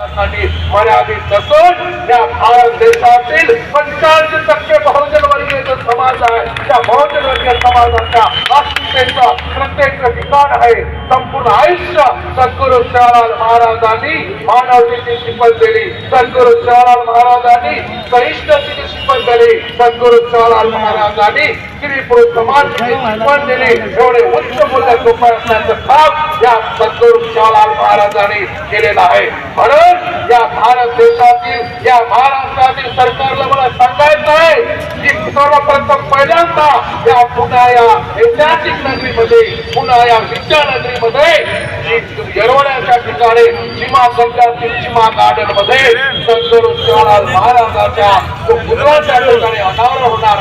मर्यादित नसून या भारत देशातील पंच्याऐंशी टक्के बहुजन वर्गीय जो समाज आहे त्या बहुजन वर्गीय समाजाच्या अस्मितेचा प्रत्येक ठिकाण आहे. संपूर्ण आयुष्य सद्गुरु शहराल महाराजांनी मानवतेची शिकवण दिली. सद्गुरु शहराल महाराजांनी सहिष्णतेची शिकवण दिली. सद्गुरु शहराल महाराजांनी पुरुष समानतेची शिकवण दिली. एवढे उच्च मूल्य जोपासण्याचं काम या सद्गुरु शिवालाल महाराजांनी केलेलं आहे. म्हणून या भारत देशातील या महाराष्ट्रातील सरकारला मला सांगायचं आहे की सर्वप्रथम पहिल्यांदा या पुन्हा या ऐतिहासिक नगरीमध्ये पुन्हा या विद्यानगरीमध्ये जी येरवड्याच्या ठिकाणी सीमा सल्ल्यातील सीमा गार्डनमध्ये सद्गुरु शिवालाल महाराजाच्या जो पुतळ्याच्या ठिकाणी अनावरण होणार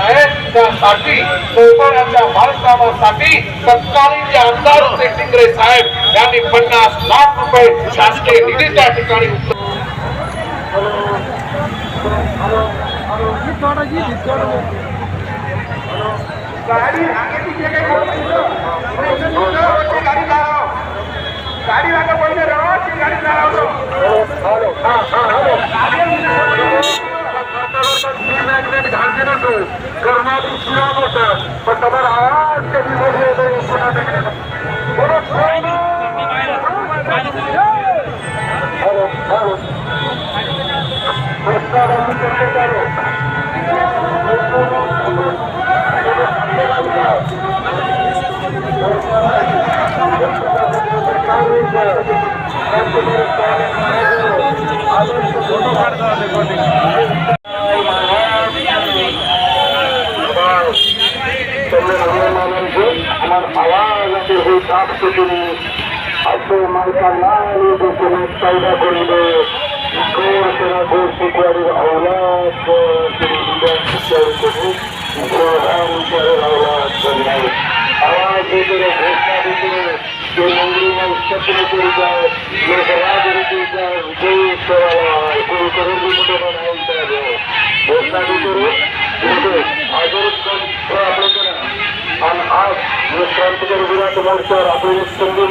त्यासाठी सोपाऱ्याच्या बांधकामासाठी तत्कालीन जे आमदार होते टिंगरे साहेब यांनी पन्नास लाख रुपये शासकीय निधी त्या ठिकाणी गाडी आगे पीछे काही. गाडी लाव. गाडी लागा बोलते रहो ती गाडी लावतो তোমার আওয়াজ Thank you. সেই পাপকে তুমি আজকে মালকা নারী তুমি পয়দা করিবে গোসেরা গোসি কুয়ারির অলাদ তুমি বিদায় কুয়ারি করি গোহান কুয়ারির অলাদ বন্ধাই আওয়াজ করে যায় লোকরাজ যায় যে সবাই গুরু করে বিপদ থেকে রঘুনাথ মোর্চার আবুল সঙ্গী